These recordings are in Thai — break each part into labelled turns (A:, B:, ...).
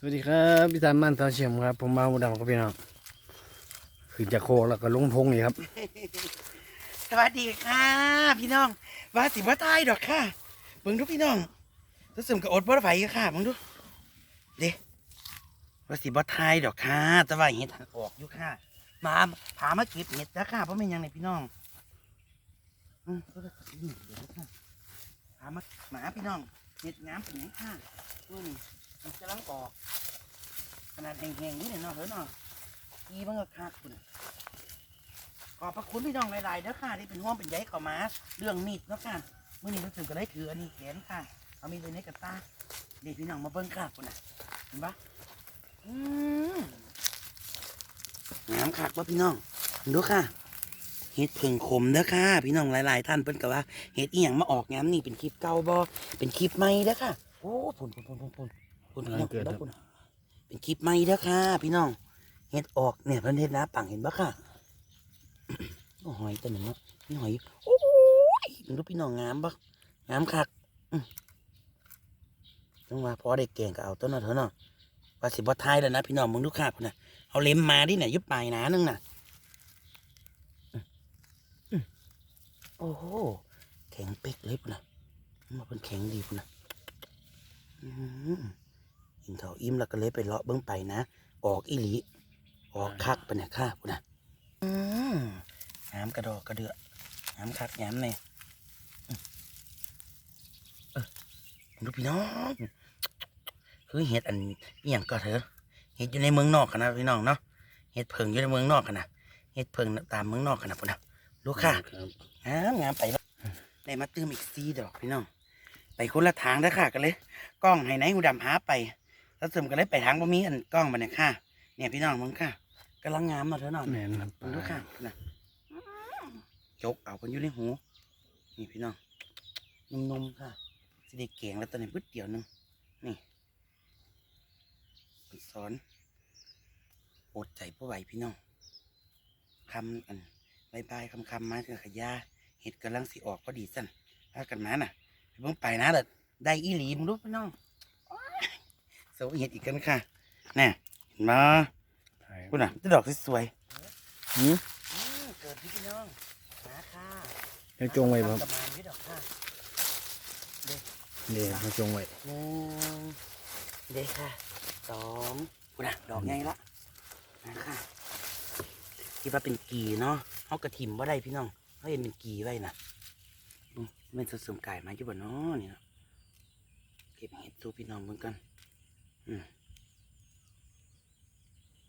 A: สวัสดีครับพี่ตามมันตาเฉียมครับ ผมมาหมูดำครับพี่น้องขึ้นจากโคกแล้วก็ลงทงนี่ครับ
B: สวัสดีค่ะพี่น้องว่าสิว่าตายดอกค่ะเบิ่งดูพี่น้องรู้สึกกับอดบ่ไหวค่ะเบิ่งดูเด้ว่าสิบ่ตายดอกค่ะแต่ว่าเห็ดทางออกอยู่ค่ะมาพามาเก็บเห็ดนะค่ะเพราะไม่นยังในพี่น้องอืมก็เดี๋ยวนะคะพามาหมาพี่น้องเห็ดงามเป็นไงค่ะอืม มันจะลังออกขนาดแห้งๆนี่เนี่ยเนาะเฮ้ยเนาะกีมันก็คักคุณขอบพระคุณพี่น้องหลายๆเด้อค่ะที่เป็นห่วงเป็นใยเข้ามา เรื่องมีดเนาะค่ะเมื่อนี้รู้สึกก็ได้ถืออันนี้แขนค่ะ เอามีดไว้ในกระตานี่พี่น้องมาเบิ้งค่ะคุณน่ะเห็นปะอืมงามคักว่าพี่น้องดูค่ะเห็ดผึ่งขมเด้อค่ะ พี่น้องหลายๆ ท่านเพิ่นก็ว่าเห็ดอีหยังมาออกงามนี่เป็นคลิปเก่าบ่เป็นคลิปใหม่เด้อค่ะ โอ้พุ่นพุ่นพุ่นพุ่น พุ่นพุ่นพี่น้อง
A: เกิดครับ
B: พุ่นเป็นคลิปใหม่เด้อค่ะ พี่น้องเห็ดออกเนี่ยเพิ่นเฮ็ดนะปังเห็นปะค่ะโอ้หอยตัวหนึ่งเนาะนี่หอยโอ้ยมึงรู้พี่น้องงามปะงามคักอืมต้องว่าพอได้เก่งก็เอาต้นน่ะเถอะเนาะว่าสิบ่ทายแล้วนะพี่น้องมึงดูคักนะเอาเล็มมาดิเนี่ยยุบปลายหนานึงน่ะอืมอืมโอ้โหแข็งเป๊กเลยปุ่นนะมาเป็นแข็งดีปุ่นนะอืม กินเถาอิ่มแล้วก็เลยไปเลาะเบิ้งไปนะออกอีหลีออกคักไปเนี่ยค่ะปุ่นนะอืมน้ำกระดอกกระเดือน้ำคักน้ำเนี่ยอืมเออดูพี่น้องคือเห็ดอันนี้อย่างก็เถอะเห็ดอยู่ในเมืองนอกกันนะพี่น้องเนาะเห็ดเพิงอยู่ในเมืองนอกกันนะเห็ดเพิงตามเมืองนอกกันนะพุ่นนะลูกค่ะงามงามไปแล้วได้มาตื้มอีกซีดอกพี่น้องไปคนละทางได้อค่ะกันเลย กล้องให้ไหนหูดำหาไป แล้วซึมกันเลยไปทางบ่มีอันกล้องมาเนี่ยค่ะ เนี่ยพี่น้องมึงค่ะกำลังงามมาเถอะหน่อย
A: แม่นครับ
B: มันดูค่ะนะจกเอากันอยู่ในหูนี่พี่น้องนมๆค่ะสิได้เก่งแล้วตอนนี้ปึ๊ดเดียวหนึงนี่สอนอดใจผู้ไหวพี่น้องคำอันบายบายคำคำๆมาเถอะขยาเห็ดกำลังสิออกพอดีสั่นพากันมาน่ะไปเบิ่งไปนะเด็ดได้อีหลีมึงรู้พี่น้องโอ๊ย เสาเห็ดอีกกันค่ะแน่เห็นมาพูดน่ะจะดอกสวยๆ
A: หืม
B: อืมเกิดที่พี่น้องมาค่ะ
A: เดี๋ยวจงไว้บ่ครับ
B: ประมาณนี้ดอกค่ะ
A: เดี๋ยวเขาจงไว้
B: หนึ่งเด็กค่ะสองกูนะดอกไงละมาค่ะคิดว่าเป็นกีเนาะเขากระถิ่มว่าได้พี่น้องเขาเห็นเป็นกีไว้นะอืมมันสะสมไก่มาอยู่บ่เนาะนี่เนาะเก็บเห็ดสู้พี่น้องเหมือนกัน อืม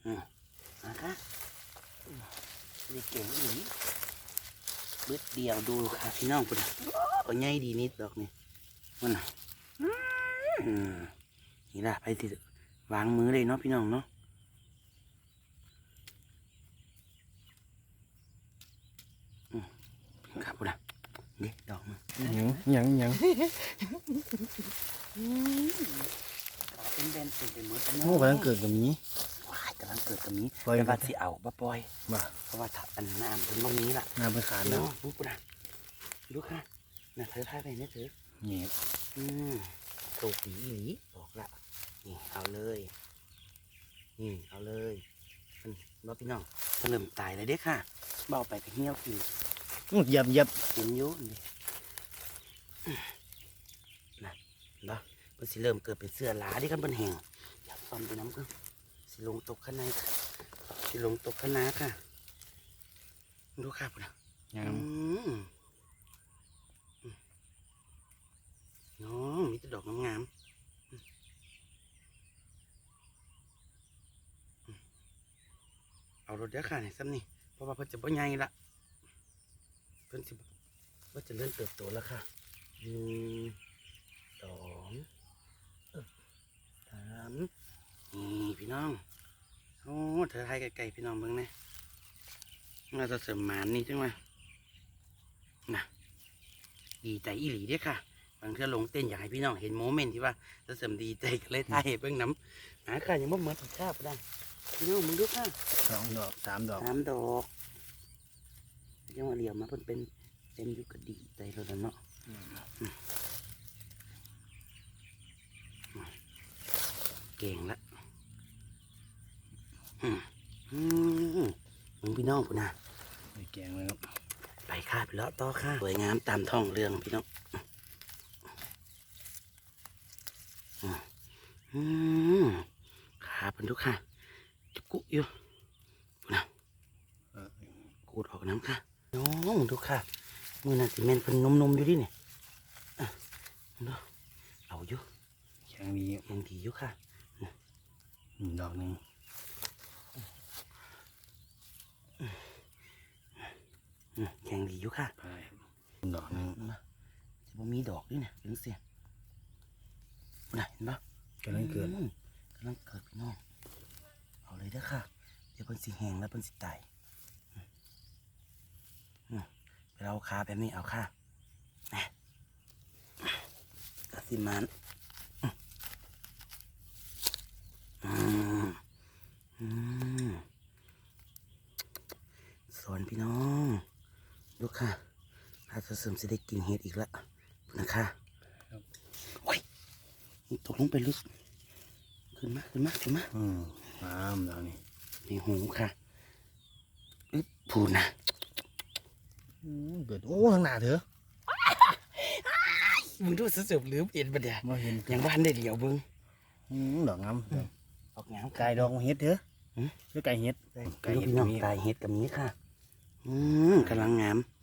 B: อืมมาค่ะอืมนี่เก่งหนีบึดเดียวดูค่ะพี่น้องกูนะก็ง่ายดีนิดดอกนี่มันน่ะอืมนี่ล่ะไปสิวางมือเลยเนาะพี่น้องเนาะอืมครับกูนเด็กดอกมัน
A: ยังหยังหยัง
B: เป็นเบนเป็นเป็นหมด
A: โอ้กำลังเกิดกับนี้
B: ว้ายกำลังเกิดกับนี้
A: ปล่อย
B: แต่
A: ไป
B: ว่าสิเอาบ่ปล่อย
A: บ่า
B: เพราะว่าถ้าอันน้ำเป็นตรงนี้ล่ะ
A: หน้าไปขาด
B: พี่
A: แล้
B: น้
A: ว
B: องดูกูนะดูค่ะน่ะเธอถ่ายไปเนี่ยเธอ
A: นี่
B: อืมถูกผีอีหลีบอกละนี่เอาเลยนี่เอาเลยมันบ่พี่น้องมันเริ่มตายเลยเด้อค่ะเบาไปก็เหี่ยวกิน
A: อื้อเหยับเหยับ
B: กินอยุ่นี่นะเห็นบ่ มันสิเริ่มเกิดเป็นเสื้อหลาที่กันเป็นแห้งอย่าฟันไปน้ำกันสิลงตกข้างในค่ะสิลงตกข้างหน้าค่ะ ดูค่ะพุ่นนะ
A: หยั
B: อื
A: ง
B: มอืมน้องมีแต่ดอกงามๆอืมอืมเอารถเด้อค่ะนี่ซ้ำนี่เพราะว่าเพิ่นจะบ่ใหญ่ละเพิ่นสิว่าจะเริ่มเติบโตแล้วค่ะหนึ่งสองเอิบสาม นี่พี่น้อง โอ้เธอไทยไกลๆพี่น้องเบิ่งแหนะเราจะเสริมหมานนี่จังไหมนะดีใจอีหลีเด้อค่ะ บางเทื่อลงเต้นอยากให้พี่น้องเห็นโมเมนต์ที่ว่าจะเสริมดีใจก็เลยถ่ายให้เบิ่งน้ำหาค่ะยังบ่เหมือนอีกข้าวได้พี่น้องมึงดูค่ะ
A: สองดอกสามดอก
B: สามดอกยังว่าเหลียวมาเพิ่นเป็นเต็มอยู่ก็ดีใจแล้วล่ะเนาะเก่งละอื มึงพี่น้องกูนะ
A: ไปแกงเลยครับ
B: ไปค่ะไปเลาะต่อค่ะสวยงามตามท้องเรื่องพี่น้องอืมอืมขาเป็นทุกค่ะจุกุอยู่นะ
A: เออ
B: กูดออกน้ำค่ะ น้องทุกค่ะมือนั่นสิเมนเป็นนมๆอยู่ดิเนี่ยอะดูเอาอยู่
A: แข็งดี
B: ยังดีอยู่ค่ะ
A: ดอกหนึ่ง
B: อืม แข็งดีอยู่ค่ะ
A: ไปดอกหนึ่ง
B: มาจะบ่มีดอกด้วยเนี่ยถึงเสียงน่ะเห็นปะ
A: กำลังเกิด
B: อืมกำลังเกิดพี่น้องเอาเลยเด้อค่ะ เดี๋ยวเพิ่นสิแห้งแล้วเพิ่นสิตายอืมอืมไปเอาขาแบบนี้เอาค่ะนะกสิมันอืมอืมสอนพี่น้องดูค่ะอา จจะเสริมจะได้กินเห็ดอีกแล้วนะคะโอ้ยนี่ตกลงไปลึก ขึ้นมาขึ้นมาขึ้นมา
A: อืมน้ำดอกนี้
B: ในหูค่ะอึ๊บพูดนะ
A: อืมเกิดโอ้ทางหน้าเถอะ
B: มึงดูสืบลืมเห็นปะเดี๋ยว
A: มาเห็น
B: ยังบ้านได้เดียวเบิ้ง
A: อืมดอกงาม
B: ออกงาม
A: ไก่ดอกเห็ดเถอะ
B: หืม
A: คือไก่เห็ด
B: ไก่
A: ไก่
B: ลูก
A: เห็ด
B: พี่น้อง
A: มี
B: ไก่เห็ดกับนี้ค่ะ อืมกำลังงามอื้อ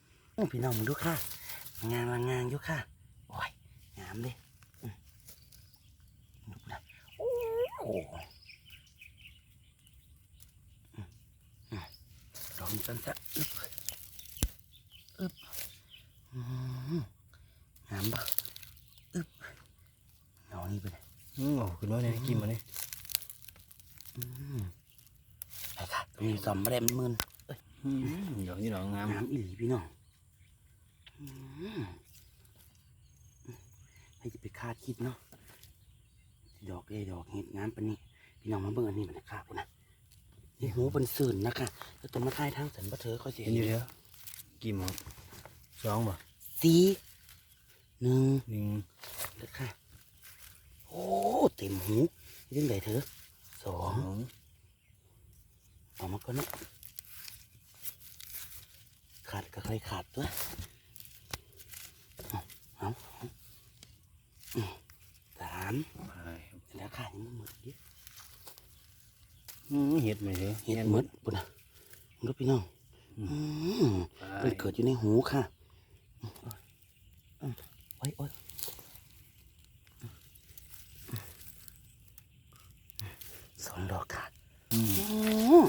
B: พี่น้องมึงดูค่ะ งามงามอยู่ค่ะ โอ้ย งามเลยอืมดูนะโอ้โหอืมอืมดอกนี้สั้นๆอึ๊บอึ๊บอืมงามปะอึ๊บเอานี่ไปเลย
A: อืมโอ้ขึ้นมาเนี่ยกินมาเนี่ย
B: อืมไปค่ะตรงนี้ซ่อมไม่ได้มันมึน
A: อืมดอกนี้ดอกงาม
B: น้ำอีหลีพี่น้องอืม ให้จะไปคาดคิดเนาะดอกเลยดอกเห็ดงามปานนี้พี่น้องมาเบิ่งอันนี้มันนะครับนะนี่หูเป็นสื่นนะคะแล้วตัวมาท้ายทางสันบัเธอเขาจะ
A: เห็นอยู่เถอะกี่หมดสองบ่
B: สี่หนึ่ง
A: หนึ่ง
B: แล้วค่ะโอ้เต็มหูยังไงเธอสอ
A: สองง
B: ออกมาก่อนเนาะขาดก็ค่อยขาดตัวเอาเอาเอาอืมสาม
A: ไป
B: แล้ว ขาดยังไม่หมดดิ
A: อืมเห็ดไหมเถอะ
B: เห็ดหมดปุ่นนะลูกพี่น้อง
A: อืม
B: อืม
A: ไป
B: มันเกิดอยู่ในหูค่ะอืมอืมโอ้ยโอ้ยสองดอกค่ะ
A: อืม
B: อืม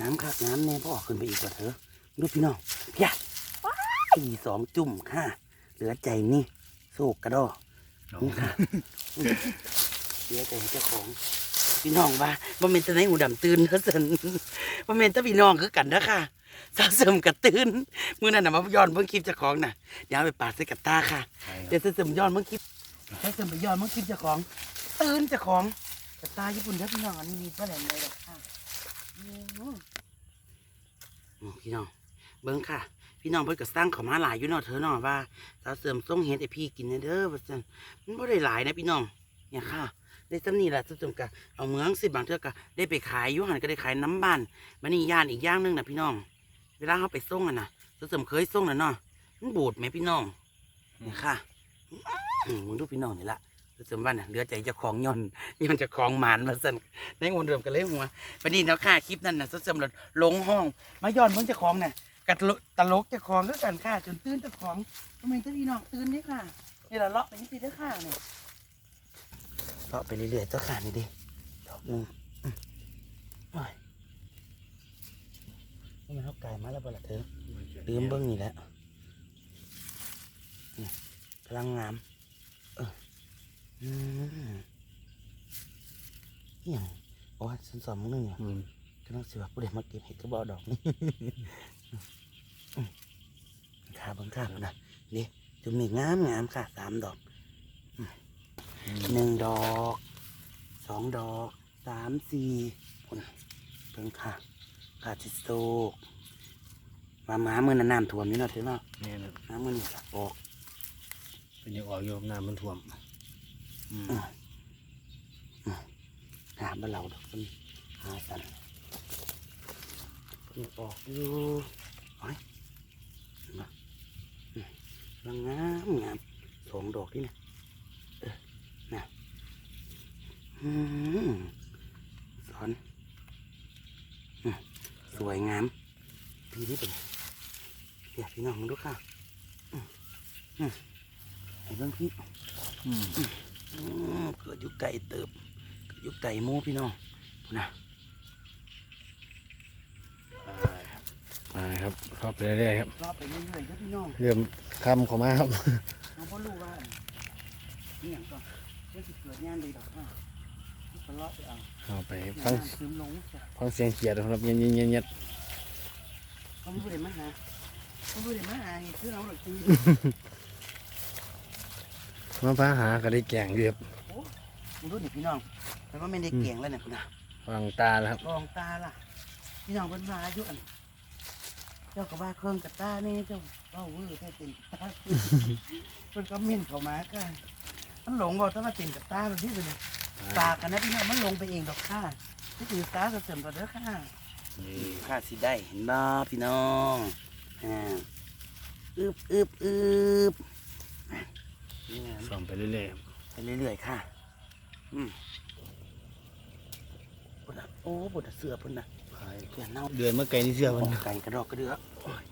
B: น้ำค่ะน้ำเนี่ยพ่อขึ้นไปอีกกว่าเถอะดูพี่น้องพี่ยอีสองจุ่มค่ะ เหลือใจนี่โศกกระดอ
A: ดอก
B: นี่ค่ะ เหลือใจให้เจ้าของพี่น้องว่าบ่เมนแตะไหนหูดำตื่นเขาสินบ่เมนแตะพี่น้องคือกันนะค่ะสาวเสริมกระตื่นมื้อนั้นน่ะมาย้อนเบิ่งคลิปเจ้าของน่ะเดี๋ยวเอาไปปาดใส่กับตาค่ะ
A: ไปค
B: เดี๋
A: รั
B: ย
A: บ
B: วจะเสริมย้อนเมื่อกี้ให้เสริมไปย้อนเมื่อกี้เจ้าของ ตื่นเจ้าของกับตาญี่ปุ่นเด้อพี่น้องอันนี้มีป้าแหลมเลยดอกค่ะอืมอืมพี่น้องเบิ้งค่ะ พี่น้องเพิ่นก็สร้างเขามาหลายอยู่เนาะเธอเนาะว่าสาวเสริมส่งเห็ดให้พี่กินเด้อว่าซั่นมันบ่ได้หลายนะพี่น้องเนี่ยค่ะ ได้จำนี่แหละสาวเสริมก็เอาเมืองสิบางเทื่อก็ได้ไปขายอยู่หันก็ได้ขายน้ำบ้านมันนี่ย่านอีกอย่างหนึงนะพี่น้อง เวลาเขาไปส่งอะนะสาวเสริมเคยส่งน่ะเนาะมันบูดไหมพี่น้องนี่ค่ะมึงดูพี่น้องนี่ละรู้สึกว่าน่ะเหลือใจจะของย่อนย่อนจะของหมานมาสั่นในงวนเดิมกันเลยหัววันนี้เราค่าคลิปนั้นน่ะสมรลงห้อง มาย้อนเบิ่งจ้าของน่ะกัดตลกจ้าของก็กันค่ะจนตื่นจ้าของทำไมเจ้าพี่น้องตื่นนี่ค่ะนี่เราเลาะไปนี่สิเด้อค่ะเนี่ย เลาะไปเรื่อยๆเจ้านี่ดิดอกหนึงอืมโอ้ยนี่มันเข้าไก่มาแล้วบ่ล่ะเธอลืมเบิ้งนี่แหละนี่กำลังงามเอออืมอหย่างโอ้ยฉันสอนมึงนึงเนี่ย
A: อืม
B: กำลังสิว่าผู้ใดมาเก็บเห็ดก็บอกดอกนี่ขาบังข้าพุ่นะนี่จุ่มนี่งามงามค่ะสามดอก หนึ่งดอกสองดอกสามสี่พุ่นเบิ่งค่ะขาจิโซกมาหมาเมื่อนั้นน้ำท่วมอยู่เนาะเถอะเนาะ
A: แม่นะ
B: น้ำมันนี่ออก
A: เป็นยังออกอยู่น้ำมันท่วมอืม
B: หาบ้านเราดอกมันหาสันยังออกอยู่เฮ้ยเห็นปะอืมกำลังงามงามสองดอกนี่นะเออน่ะอืม สอนอืมสวยงามพี่นี่เป็นเดี๋ยวพี่น้องมาดูค่ะอืมอืมไอ้เรื่องพี่
A: อืม
B: อืมเกิดอยู่ไก่เติบเกิดอยู่ไก่หมูพี่น้องนะ
A: ไปครับเข้าไปเรื่อยๆครับ
B: รอบไปเรื่อยๆครับพี่น้อง
A: เริ่มคำเข้ามาครับ
B: น้องพ่อรู้ว่านี่อย่างก่อนเรื่องสิเกิดงานเลยดอกค่ะที่ทะ เลาะไปเอา
A: เข้าไป
B: อย่า
A: ฟัง
B: น้ำซึมลงจ้ะ
A: ฟังเสียงเขียดครับเงียบเงียบเงียบเงียบ
B: เขาไม่ได้มาหาเขาไม่ได้มาหาเห็นคือเราหรอกจริง
A: มาพาหาก็ได้แกงอยู่ครับ
B: มึงรู้นี่พี่น้องแต่ว่าไม่ได้เก่งแล้วเนี่ยคุณนะ
A: ฟังตาแล้วครับ
B: ลองตาล่ะ พี่น้องเป็นมาอายุอันเจ้าก็ว่าเครื่องกับตานี่เจ้าเบ้าเวอร์แค่เป็นตาเพิ่นก็เม่นเข้ามาก็มันหลงบอกถ้ามาเป็นกับตาแบบนี้เลย ปากกันนะพี่น้องมันลงไปเองดอกค่ะที่ถือตาเสริมกันเด้อค่ะ
A: นี่
B: ข้าสิได้เห็นบ่พี่น้องอ่าอึบอึบอึบนี่ไง
A: ส่องไปเรื่อยๆครับ
B: ไปเรื่อยๆค่ะ อืมปุ่นน่ะโอ้ปุ่นน่ะเสือปุ่นน่ะเสือเน่า
A: เดือนเมื่อไกลนี่เสื้อมัน
B: ไก่กระดอกกระเดือกโอ้ย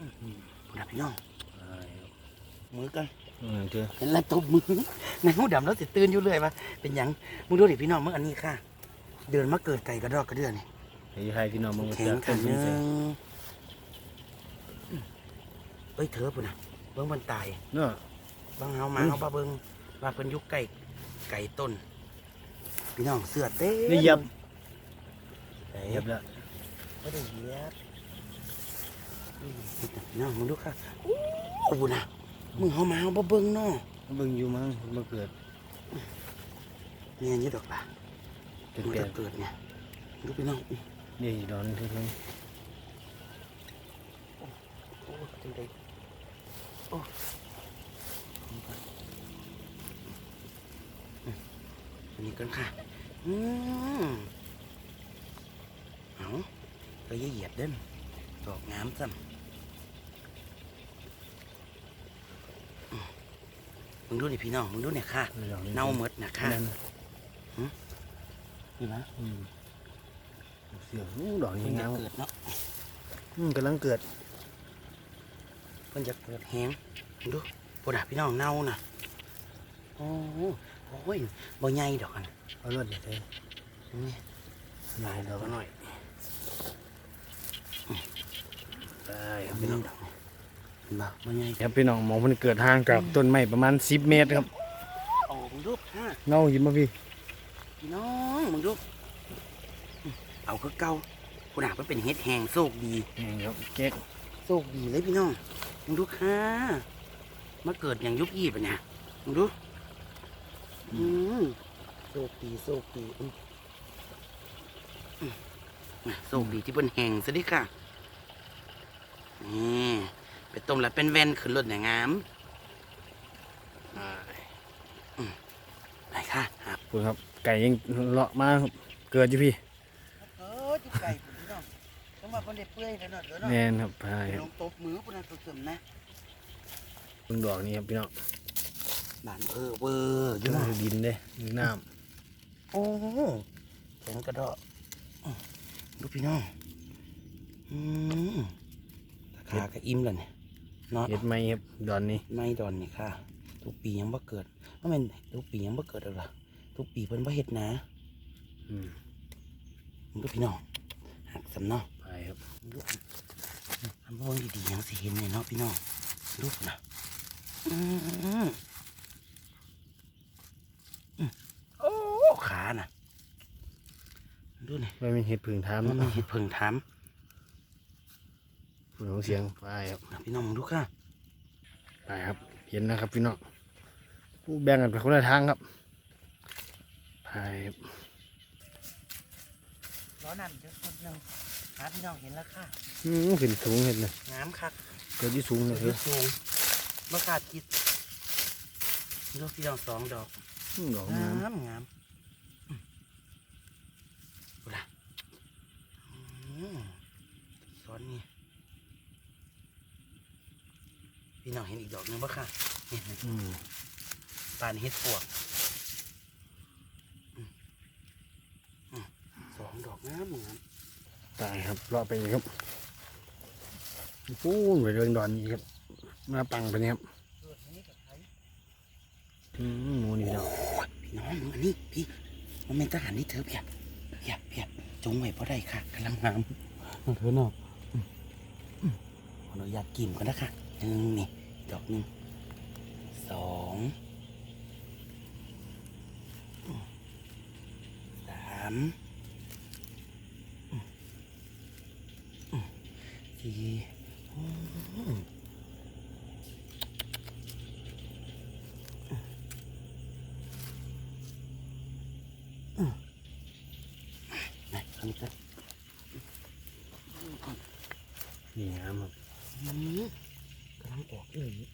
B: อื้อหือปุ่นน่ะพี่น้องมือกัน
A: อืม เจอ
B: เห็นแล้วตบมือในหูดำแล้วสิตื่นอยู่เลยปะเป็นหยังมึงดูดิพี่น้องมึงอันนี้ค่ะ เดินมาเกิดไก่กระดอกกระเดือนี่
A: ไอ้ให้พี่น้องมึง
B: แข็ง
A: จะ
B: ขัน
A: เป็
B: นึ
A: น
B: ง
A: ใส่
B: เอ้ยเธอปุ่นน่ะเบิ้งมันตาย
A: เนาะ
B: บางเฮามาเฮาปาเบิ้งว่าเป็นยุคไก่ไก่ต้น พี่น้องเสือเต้
A: นี่เหยับ
B: เฮ้
A: เหยับแล้ว
B: ไม่ได้เหยียบอืมพี่น้องมึงดูค่ะโอ้โหนะ มึงเฮามาเฮาปาเบิ้งเนาะ
A: เบิ่งอยู่มั้งมาเกิด
B: เนี่ยนี่ดอกป่ะ
A: เป็น
B: มัน
A: แปล
B: จะเกิดเนี่ยดูพี่น้องอื้อ
A: นี่ดอนคือ
B: โอ้จังไดโอ้อืมอันนี้กันค่ะอืมเอาก็อย่าเหยียบเด้นดอกงามซ้ำอืม มึงดูดิพี่น้องมึงดูเนี่ยค่ะเน่าหมดนะค่ะ
A: นั่น
B: นี่นะ
A: อืมเสียงอู้ดอก
B: เพิ่
A: ยัง
B: งจะ
A: งาม
B: เกิดเนาะ
A: อืมกำลังเกิด
B: เพิ่งจะเกิดแห้งมึงดูปวดาพี่น้องเน่าน่ะโอ้โหโอ้ยบ่ใหญ่ดอกอัน
A: เอารถเดี๋ยวเธอ
B: นี่
A: หน่อยเราก็หน่อยได้ครับ
B: พี่
A: พี่
B: น้
A: น้
B: อ
A: อง ง
B: ดอกเห็นบ่บ่ใหญ่
A: ครับพี่น้องหมองมันเกิดห่างจากต้นไม้ประมาณ10เมตรครับ
B: โอ้มึงดูฮะ
A: เน่าหิมมาพี่
B: พี่น้องมึงดูอืมเอาคือเก่าปวดามันเป็นเฮ็ดแห้งโชคดี
A: นี่ครับเก๊ก
B: โชคดีเลยพี่น้องมึงดูค่ะมาเกิดอย่างยุบยี่ปะเนี่ยมึงดูอืมโชคดีโชคดีอืมอืมอะโชคดีที่เป็นแห่งซะดิค่ะนี่ ไปต้มแล้วเป็นแว่นขึ้นรถเนี่ยงามไปค่ะครับ
A: คุณครับ ไก่ยังเลาะมาครับเกิดอยู่พี่
B: เออจุไก่พี่น้องต้องมาคนเด็ดเปื่อยแล้วเนาะเดี๋ยวเนาะ
A: แน่นครับใช่ค
B: ล
A: รับ
B: งตบมือปุ่นนะตัวเสริมนะ
A: เพิ่งดอกนี้ครับพี่น้อง
B: บานเออเวอร์อ
A: อยู่
B: ยู่เนาะ
A: ดินเด้อยู่น้
B: โอ้แข็งกระเดาะอื้อดูพี่น้องอืมราคาก็อิ่มแล้วเนี่ย เนาะำ
A: เห็ดไหมครับดอนนี้
B: ไม่ดอนนี่ค่ะ ทุกปียังบ่เกิดเพราะมันทุกปียังบ่เกิดหรอกล่ะทุกปีเพิ่นบ่เฮ็ดนะ
A: อืม
B: มึงดูพี่น้องหักสำเนาะ
A: ไปครับ
B: มึงดูทำเบิ่งดีๆยังสิเห็นเนี่ยเนาะพี่น้องดูนะอืมอืมโอ้ขาน่ะดูนี่
A: ไม่มีเห็ดผึ่งทาม
B: มัน
A: เนาะ
B: เห็ดเพิ่งท
A: ผึ่ง ของเสียงไปครับำ
B: พี่น้องมึงดูค่ะ
A: ไปครับ เห็นนะครับพี่น้องผู้แบ่งกันไปคนละทางครับไปครับ
B: ร้อนนั่นเดี๋ยวสุดหนึ่งหาพี่น้องเห็นแล้วค่ะ
A: อืมขึ้นสูงเห็ดเลย
B: งามคัก
A: เกิดที่สูงเลยคือ
B: สูงบ่ขาดคิดดูพี่น้องสองดอก
A: อืมดอก
B: งางา
A: ม
B: มงามอืมดูล่ะอืมน้ องเห็นอีกดอกหนึงปะค่ะนี่นะ
A: อืม
B: ปานเฮ็ดปวกอืมอืมสองดอกงามงาม
A: ตายครับรอไปอีกครับปูนไปเรื่องดอนนี้ครับมาปังไปนี่ครับอืมหนูนี่พี่น้อง
B: พี่น้องมึงอันนี้พี่มันเป็นทหารนี่เธอเพียบเพียบเพียบจงไว้เพราะได้ค่ะกำลังงามเธอเนาะอืมอืมขออนุญาตกิมกันนะคะ หนึ่งนี่ดอกหนึ่งสองอืมสามอืมอืมสี่อืมนะอันนี้ก็
A: นี่งามครับ
B: อืมกำลังออกอีหลี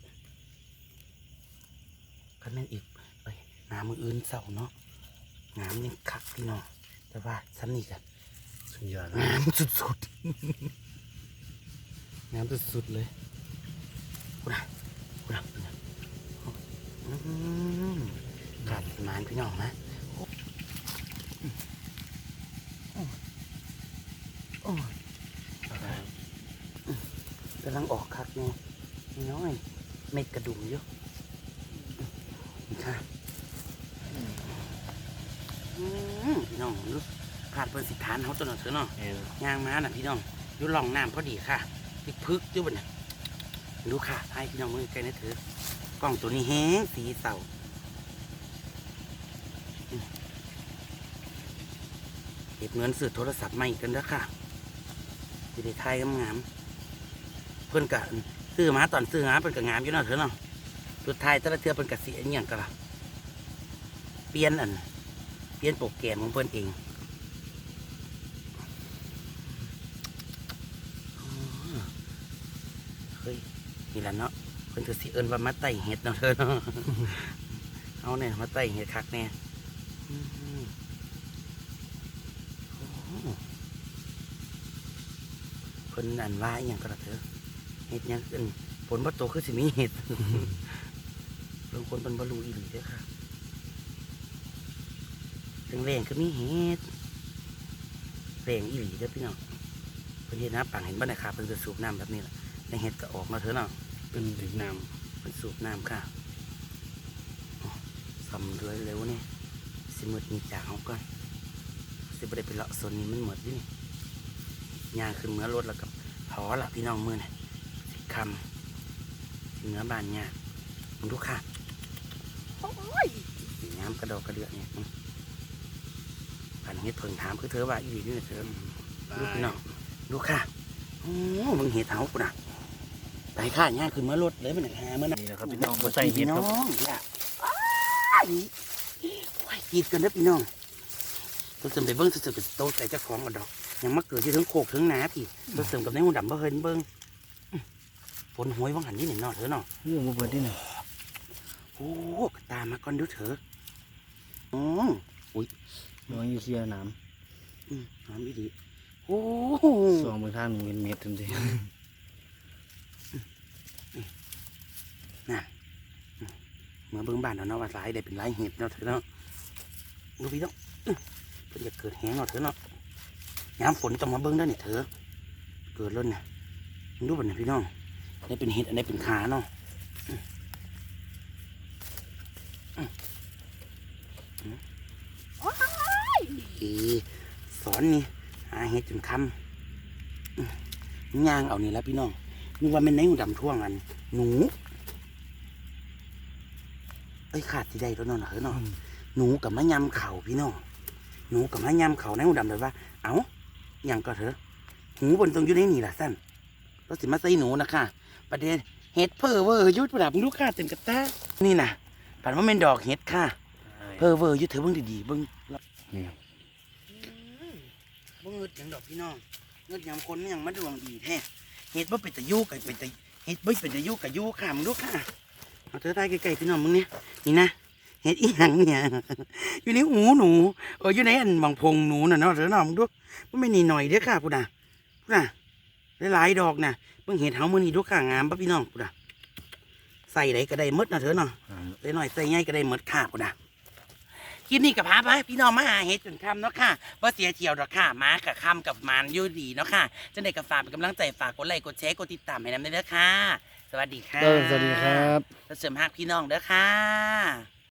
B: คันแม่นอีกไปงามมืออื่นเศร้าเนาะงามยังคักพี่น้องแต่ว่าฉันนี่กัน
A: สุดยอด
B: งามสุดๆงามสุดๆเลยกูนะกูนะกูนะอืมขาดประมาณพี่น้องนะโอ้อืมโอ้โอ้กำลังออกคักเนาะ น้อยเม็ดกระดุมเยอะนี่ค่ะอืมพี่น้องดูขาดเปิ้นสิฐานเขาตัวหน่อยเถอะเนาะ
A: เอ็น
B: ย่างม้าน่ะพี่น้องอยู่หล่องน้ำพอดีค่ะพลิกพึกอยู่บนน่ะดูค่ะ ให้พี่น้องมือใกล้นะเถอะกล้องตัวนี้แห้งสีเสาอืมเก็บเงินซื้อโทรศัพท์ใหม่กันเด้อค่ะจะได้ถ่ายงามๆเพื่อนกะ ซื้อมาตอนซื้อมาเพิ่นกะงามอยู่เนาะเถอะเนาะสุดท้ายแต่ละเทือเพิ่นกะเสียอหย่างกะล่ะเปลี่ยนอันเปลี่ยนโปรแกรมของเพิ่นเองเฮ้ยนี่แหละเนาะเพิ่นก็สิเอิ้นว่ามาไต่เห็ดเนาะเธอเนาะเอาเนี่ยมาไต่เห็ดคักแน่อืมโอ้เพิ่นอันว่าอย่างก็ละเถอะ เห็ดหยังขึ้นผลว่าโตคือสิมีเห็ดบางคนเป็นบรูอีหลีเด้อค่ะแรงๆก็มีเห็ดแรงอีหลีเด้อพี่น้องเพิ่นเห็ดน้ำปังเห็นบ้านไหนค่ะเพิ่นจะสูบน้ำแบบนี้แหละในเห็ดก็ออกมาเถอะเนาะ
A: เป็นถึงน้
B: เป็นสูบน้ำค่ะอ๋อสำรวยเร็วนี่สิมืดมีจากเขาก่อนสิบ่ได้ไปเลาะโซนนี้มันหมดอยู่นี่ย่างขึ้นเมื่อรถแล้วกับพอละพี่น้องมือนี่สิ คำเนื้อบานเนี่ยมึงดูค่ะโอ้ยสีน้ำกระดอกกระเดือกเนี่ยอืมผ่านเห็ดเพิ่งถามคือเธอว่าอีหลีนี่นะเธอำดูพี่น้องดูค่ะโอ้มึงเห็ดเท้ากูนะไปข้าย่างขึ้นมารถเลยมันหาเมื่อนะ
A: นี่นะครับพี่น้องมาใส่เห็ด
B: พี่
A: ค
B: น้
A: รับ
B: องอย่าอ้ายโอ้ยกรีดกันเด้อพี่น้องตัวเสริมไปเบิ้งตัวเสริมไปโตใจเจ้าของกันดอก ยังมาเกิดที่ถึงโคกถึงนาพี่ตัวเสริมกับในหูดำบ่เฮินเบิ้งอื้อ ฝนหวยว่างหันนี่หนึ่งนอเถอะเนาะ
A: โอ้มาเปิดที่ไหน
B: โอ้กตามมาก่อนดูเถอะอ๋อ
A: น้องอยู่เคลียร์น้
B: อืมน้ำดีโอ้ำ
A: สองมือข้างหนึ่งเป็นเม็ดทันที
B: เมื่อเบิ้งบ้านเราเนาะว่าหลายได้เป็นหลายเห็ดเนาะเถอะเนาะดูพี่น้องอื้อเพิ่นจะเกิดแห้งเนาะเถอะเนาะยามฝนต้องมาเบิ้งได้อนี่เถอะเกิดแล้วเนี่ยดูบัดนี้พี่น้อง อันนี้เป็นเห็ดอันนี้เป็นขาเนาะอื้ออื้ออื้อว้ายสอนนี่หาเห็ดจนคำอื้อย่างเอานี่แหล้วพี่น้องนึกว่าแม่นในหูดำท่วงอัน หนูเอ้ยขาดที่ใดแล้วเนาะเถอะเนาะหนูกับมะยำเข่าพี่น้องหนูกับมะยำเข่าในหูดำเลยว่า เอ้าอย่างก็เถอะหูบนตรงอยู่ในนี่ล่ะสั้นเราสิมาใส่หนูนะค่ะ ประเด็นเห็ดเพอเวอร์อยุดประดับลูกค้าเต็มกระตานี่นะผันว่าเป็นดอกเห็ดค่ะ เพอเวอร์อยุดเถอะเบิ่งดีๆเบิ่ง
A: นี่ครับ
B: บ่เงิดอย่างดอกพี่น้องเงิดอย่างคนอย่างมาดวงดีแท้เห็ดบ่เป็นตะยูกับเป็นตะเห็ดบ่เป็นตะยูกับยูค่ะมึงดูค่ะเอาเธอใต้ใกล้ๆพี่น้องมึงเนี่ยนี่นะเห็ดอีหยังเนี่ยอยู่ในหูหนูเอออยู่ในอันบางพงหนูน่ะเนาะเธอเนาะมึงดูมันไม่นี่หน่อยเด้อค่ะพูดน่ะพูดน่ะ หลายๆดอกน่ะเบิ่งเห็ดเฮามื้อนี้ดูค่ะงามปะพี่น้องพูดน่ะใส่ไหนก็ได้หมดนะเถอะเนาะใส่หน่อยใส่ง่ายก็ได้หมดค่ะคุณนะคลิปนี้กับพาไปพี่น้องมาหาเฮ็ดจนคำเนาะค่ะว่าเสียเที่ยวดอกค่ะมากับคำกับมันอยู่ดีเนาะค่ะจังไดกับฝากเป็นกำลังใจฝากกดไลค์กดแชร์กดติดตามให้นำด้วยเด้อค่ะ สวัสดีค่ะ
A: เออสวัสดีครับ
B: เสริมฮักพี่น้องเด้อค่ะ